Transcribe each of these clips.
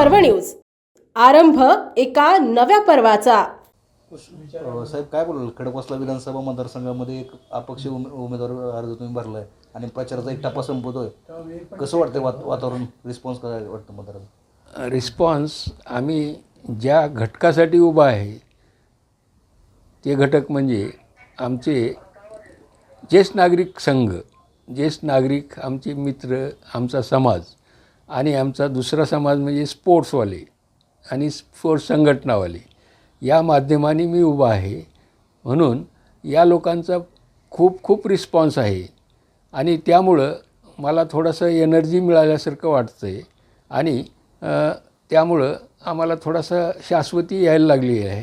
पर्व न्यूज. आरंभ एका नव्या पर्वाचा. साहेब काय बोलाल खडकवासला विधानसभा मतदारसंघामध्ये एक अपक्ष उमे उमेदवार अर्ज तुम्ही भरलाय आणि प्रचाराचा एक टप्पा संपतोय. कसं वाटतंय वात वातावरण रिस्पॉन्स काय वाटतं मतदाराचा रिस्पॉन्स आम्ही ज्या घटकासाठी उभा आहे ते घटक म्हणजे आमचे ज्येष्ठ नागरिक संघ ज्येष्ठ नागरिक आमचे मित्र आमचा समाज आणि आमचा दुसरा समाज म्हणजे स्पोर्ट्सवाले आणि स्पोर्ट्स संघटनावाले. या माध्यमाने मी उभा आहे. म्हणून या लोकांचा खूप खूप रिस्पॉन्स आहे. आणि त्यामुळं मला थोडंसं एनर्जी मिळाल्यासारखं वाटतं आहे आणि त्यामुळं आम्हाला थोडासा शाश्वती यायला लागली आहे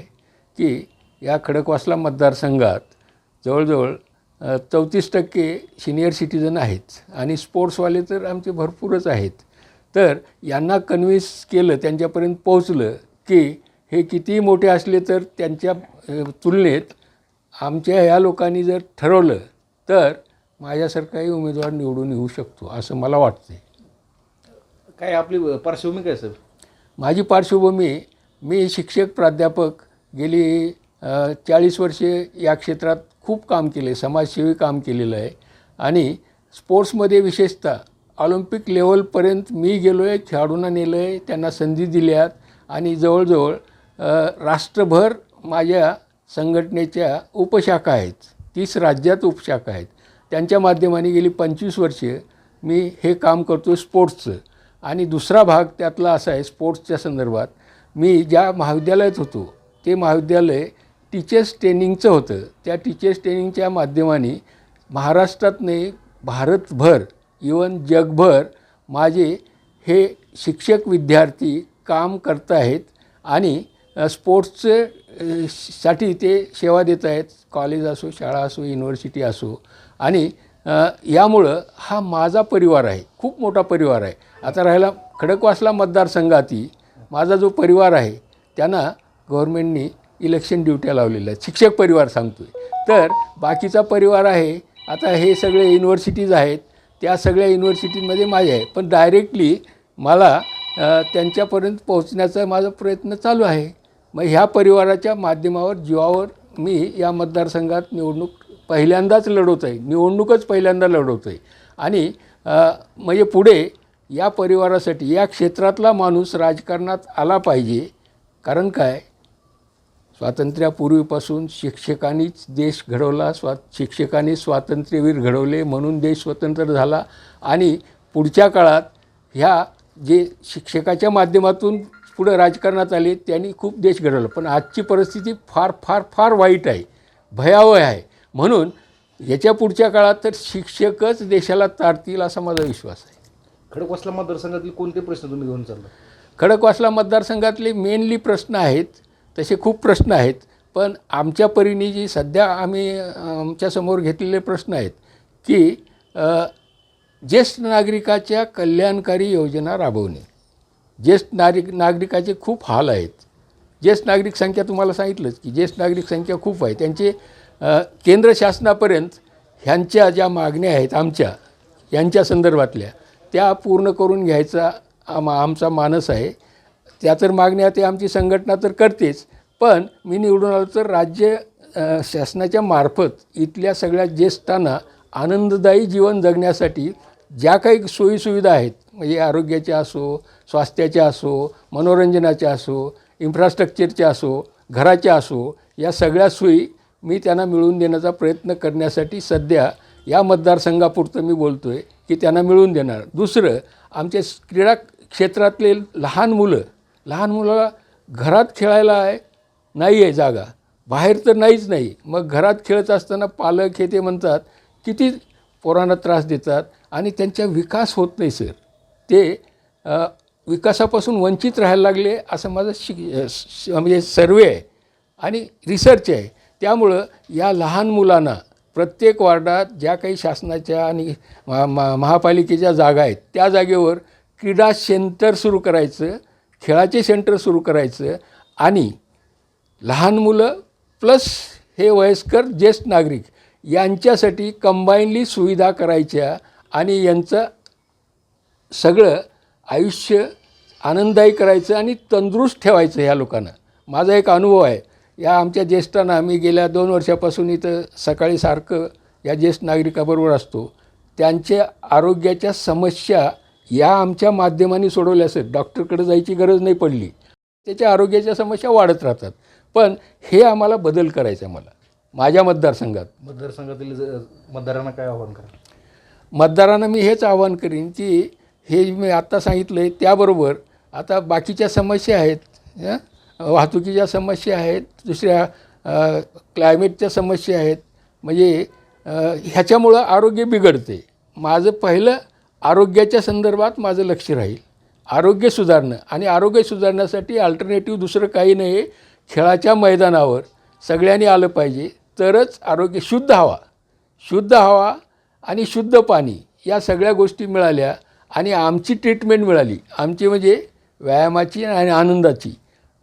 की या खडकवासला मतदारसंघात जवळजवळ चौतीस टक्के सिनियर सिटीजन आहेत. आणि स्पोर्ट्सवाले तर आमचे भरपूरच आहेत. तर यांना कन्व्हिन्स केलं त्यांच्यापर्यंत पोहोचलं की हे कितीही मोठे असले तर त्यांच्या तुलनेत आमच्या ह्या लोकांनी जर ठरवलं तर माझ्यासारखाही उमेदवार निवडून येऊ शकतो असं मला वाटतं काय आपली पार्श्वभूमी काय साहेब माझी पार्श्वभूमी मी शिक्षक प्राध्यापक गेली चाळीस वर्षे या क्षेत्रात खूप काम केले समाजसेवी काम केलेलं आहे. आणि स्पोर्ट्समध्ये विशेषतः ऑलिम्पिक लेवलपर्यंत मी गेलो आहे खेळाडूंना नेलं आहे त्यांना संधी दिल्यात आणि जवळजवळ राष्ट्रभर माझ्या संघटनेच्या उपशाखा आहेत. तीस राज्यात उपशाखा आहेत. त्यांच्या माध्यमाने गेली पंचवीस वर्षे मी हे काम करतो स्पोर्ट्सचं. आणि दुसरा भाग त्यातला असा आहे स्पोर्ट्सच्या संदर्भात. मी ज्या महाविद्यालयात होतो ते महाविद्यालय टीचर्स ट्रेनिंगचं होतं. त्या टीचर्स ट्रेनिंगच्या माध्यमाने महाराष्ट्रात नाही भारतभर इवन जगभर माझे हे शिक्षक विद्यार्थी काम करत आहेत आणि स्पोर्ट्सचे साठी ते सेवा देत आहेत. कॉलेज असो शाळा असो युनिव्हर्सिटी असो. आणि यामुळं हा माझा परिवार आहे. खूप मोठा परिवार आहे. आता राहिला खडकवासला मतदारसंघातही माझा जो परिवार आहे त्यांना गव्हर्मेंटनी इलेक्शन ड्युट्या लावलेल्या आहेत. शिक्षक परिवार सांगतो आहे तर बाकीचा परिवार आहे. आता हे सगळे युनिव्हर्सिटीज आहेत. त्या सगळ्या युनिव्हर्सिटीमध्ये माझे आहे. पण डायरेक्टली मला त्यांच्यापर्यंत पोहोचण्याचा माझा प्रयत्न चालू आहे. मग ह्या परिवाराच्या माध्यमावर जीवावर मी या मतदारसंघात निवडणूक पहिल्यांदाच लढवत आहे. निवडणूकच पहिल्यांदा लढवतो आहे. आणि म्हणजे पुढे या परिवारासाठी या क्षेत्रातला माणूस राजकारणात आला पाहिजे. कारण काय? स्वातंत्र्यापूर्वीपासून शिक्षकांनीच देश घडवला स्वा शिक्षकांनी स्वातंत्र्यवीर घडवले म्हणून देश स्वतंत्र झाला. आणि पुढच्या काळात ह्या जे शिक्षकाच्या माध्यमातून पुढं राजकारणात आले त्यांनी खूप देश घडवला. पण आजची परिस्थिती फार फार फार वाईट आहे भयावह आहे. म्हणून याच्या पुढच्या काळात तर शिक्षकच देशाला तारतील असा माझा विश्वास आहे. खडकवासला मतदारसंघातील कोणते प्रश्न तुम्ही घेऊन चालला खडकवासला मतदारसंघातले मेनली प्रश्न आहेत तसे खूप प्रश्न आहेत. पण आमच्या परीने जी सध्या आम्ही आमच्यासमोर घेतलेले प्रश्न आहेत की ज्येष्ठ नागरिकाच्या कल्याणकारी योजना राबवणे. ज्येष्ठ नागरिक नागरिकाचे खूप हाल आहेत. ज्येष्ठ नागरिक संख्या तुम्हाला सांगितलंच की ज्येष्ठ नागरिक संख्या खूप आहे. त्यांचे केंद्र शासनापर्यंत ह्यांच्या ज्या मागण्या आहेत आमच्या यांच्या संदर्भातल्या त्या पूर्ण करून घ्यायचा आम आमचा मानस आहे. त्या तर मागण्या ते आमची संघटना तर करतेच. पण मी निवडून आलो तर राज्य शासनाच्या मार्फत इथल्या सगळ्या ज्येष्ठांना आनंददायी जीवन जगण्यासाठी ज्या काही सोयीसुविधा आहेत म्हणजे आरोग्याच्या असो स्वास्थ्याच्या असो मनोरंजनाच्या असो इन्फ्रास्ट्रक्चरच्या असो घराच्या असो या सगळ्या सोयी मी त्यांना मिळवून देण्याचा प्रयत्न करण्यासाठी सध्या या मतदारसंघापुरतं मी बोलतो आहे की त्यांना मिळवून देणार. दुसरं आमच्या क्रीडा क्षेत्रातले लहान मुलं लहान मुलाला घरात खेळायला आहे नाही आहे जागा. बाहेर तर नाहीच नाही. मग घरात खेळत असताना पालक हे ते म्हणतात किती पोरांना त्रास देतात आणि त्यांचा विकास होत नाही सर. ते विकासापासून वंचित राहायला लागले असं माझं शिक श- म्हणजे सर्वे आहे आणि रिसर्च आहे. त्यामुळं या लहान मुलांना प्रत्येक वार्डात ज्या काही शासनाच्या आणि महा महा- महापालिकेच्या जागा आहेत त्या जागेवर क्रीडा सेंटर सुरू करायचं खेळाचे सेंटर सुरू करायचं आणि लहान मुलं प्लस हे वयस्कर ज्येष्ठ नागरिक यांच्यासाठी कंबाईनली सुविधा करायच्या आणि यांचं सगळं आयुष्य आनंददायी करायचं आणि तंदुरुस्त ठेवायचं ह्या लोकांना. माझा एक अनुभव आहे. या आमच्या ज्येष्ठांना आम्ही गेल्या दोन वर्षापासून इथं सकाळी सारखं या ज्येष्ठ नागरिकाबरोबर असतो. त्यांच्या आरोग्याच्या समस्या या आमच्या माध्यमांनी सोडवल्या असेल. डॉक्टरकडे जायची गरज नाही पडली. त्याच्या आरोग्याच्या समस्या वाढत राहतात. पण हे आम्हाला बदल करायचा आहे मला माझ्या मतदारसंघात. मतदारसंघातील मतदारांना काय आव्हान करा? मतदारांना मी हेच आवाहन करीन की हे मी आत्ता सांगितलं आहे त्याबरोबर आता बाकीच्या समस्या आहेत? वाहतुकीच्या समस्या आहेत दुसऱ्या क्लायमेटच्या समस्या आहेत. म्हणजे ह्याच्यामुळं आरोग्य बिघडते. माझं पहिलं आरोग्याच्या संदर्भात माझं लक्ष राहील. आरोग्य सुधारणं आणि आरोग्य सुधारण्यासाठी अल्टरनेटिव्ह दुसरं काही नाही आहे खेळाच्या मैदानावर सगळ्यांनी आलं पाहिजे. तरच आरोग्य शुद्ध हवा. शुद्ध हवा आणि शुद्ध पाणी या सगळ्या गोष्टी मिळाल्या आणि आमची ट्रीटमेंट मिळाली. आमची म्हणजे व्यायामाची आणि आनंदाची.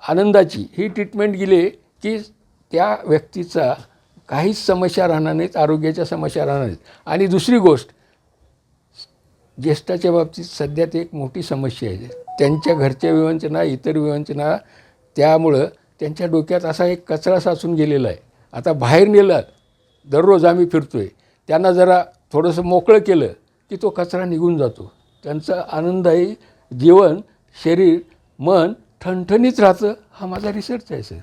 आनंदाची ही ट्रीटमेंट गेले की त्या व्यक्तीचा काहीच समस्या राहणार नाहीत आरोग्याच्या समस्या राहणार नाहीत. आणि दुसरी गोष्ट ज्येष्ठाच्या बाबतीत सध्या ते एक मोठी समस्या आहे. त्यांच्या घरच्या विवंचना इतर विवंचना त्यामुळं त्यांच्या डोक्यात असा एक कचरा साचून गेलेला आहे. आता बाहेर नेलं दररोज आम्ही फिरतो आहे त्यांना जरा थोडंसं मोकळं केलं की तो कचरा निघून जातो. त्यांचं आनंददायी जीवन शरीर मन ठणठणीत राहतं हा माझा रिसर्च आहे सर.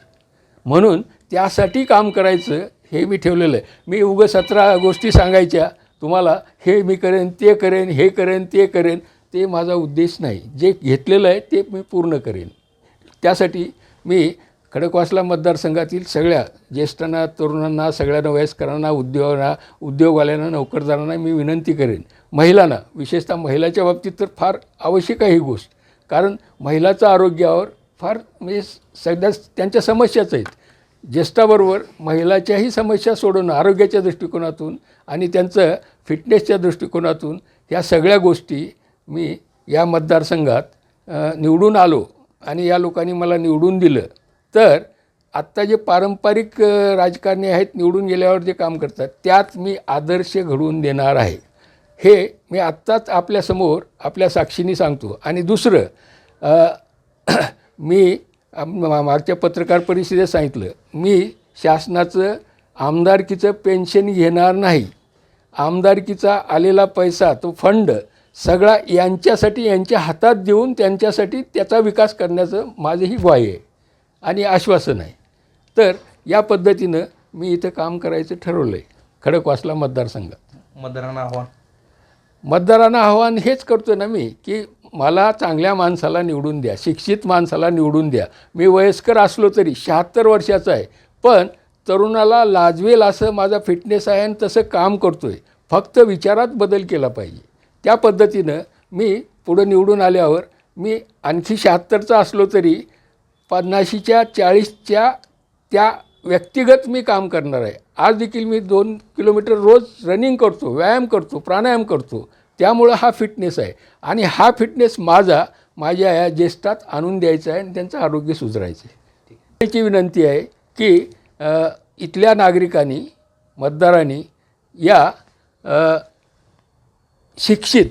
म्हणून त्यासाठी काम करायचं हे मी ठेवलेलं आहे. मी उगं सतरा गोष्टी सांगायच्या तुम्हाला हे मी करेन ते करेन हे करेन ते करेन ते माझा उद्देश नाही. जे घेतलेलं आहे ते मी पूर्ण करेन. त्यासाठी मी खडकवासला मतदारसंघातील सगळ्या ज्येष्ठांना तरुणांना सगळ्यांना वयस्करांना उद्योगांना उद्योगवाल्यांना नोकरदारांना मी विनंती करेन. महिलांना विशेषतः महिलाच्या बाबतीत तर फार आवश्यक आहे ही गोष्ट. कारण महिलाचं आरोग्यावर फार म्हणजे सध्या त्यांच्या समस्याच आहेत. ज्येष्ठाबरोबर महिलाच्याही समस्या सोडवणं आरोग्याच्या दृष्टिकोनातून आणि त्यांचं फिटनेसच्या दृष्टिकोनातून या सगळ्या गोष्टी मी या मतदारसंघात निवडून आलो आणि या लोकांनी मला निवडून दिलं. तर आत्ता जे पारंपरिक राजकारणी आहेत निवडून गेल्यावर जे काम करतात त्यात मी आदर्श घडवून देणार आहे. हे मी आत्ताच आपल्यासमोर आपल्या साक्षीने सांगतो. आणि दुसरं मी मागच्या पत्रकार परिषदेत सांगितलं मी शासनाचं आमदारकीचं पेन्शन घेणार नाही. आमदारकीचा आलेला पैसा तो फंड सगळा यांच्यासाठी यांच्या हातात देऊन त्यांच्यासाठी त्याचा विकास करण्याचं माझंही ग्वाही आहे आणि आश्वासन आहे. तर या पद्धतीनं मी इथं काम करायचं ठरवलं आहे खडकवासला मतदारसंघात. मतदारांना आव्हान. मतदारांना आव्हान हेच करतो ना मी की मला चांगल्या माणसाला निवडून द्या शिक्षित माणसाला निवडून द्या. मी वयस्कर असलो तरी शहात्तर वर्षाचा आहे पण तरुणाला लाजवेल असं माझा फिटनेस आहे आणि तसं काम करतो आहे फक्त विचारात बदल केला पाहिजे. त्या पद्धतीनं मी पुढं निवडून आल्यावर मी आणखी शहात्तरचा असलो तरी पन्नाशीच्या चाळीसच्या त्या व्यक्तिगत मी काम करणार आहे. आज देखील मी दोन किलोमीटर रोज रनिंग करतो व्यायाम करतो प्राणायाम करतो. त्यामुळं हा फिटनेस आहे. आणि हा फिटनेस माझा माझ्या या ज्येष्ठात आणून द्यायचा आहे आणि त्यांचं आरोग्य सुधारायचं आहे. त्याची विनंती आहे की इथल्या नागरिकांनी मतदारांनी या शिक्षित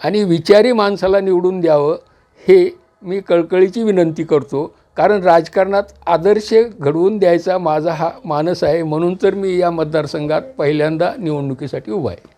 आणि विचारी माणसाला निवडून द्यावं हे मी कळकळीची विनंती करतो. कारण राजकारणात आदर्श घडवून द्यायचा माझा हा मानस आहे. म्हणून तर मी या मतदारसंघात पहिल्यांदा निवडणुकीसाठी उभा आहे.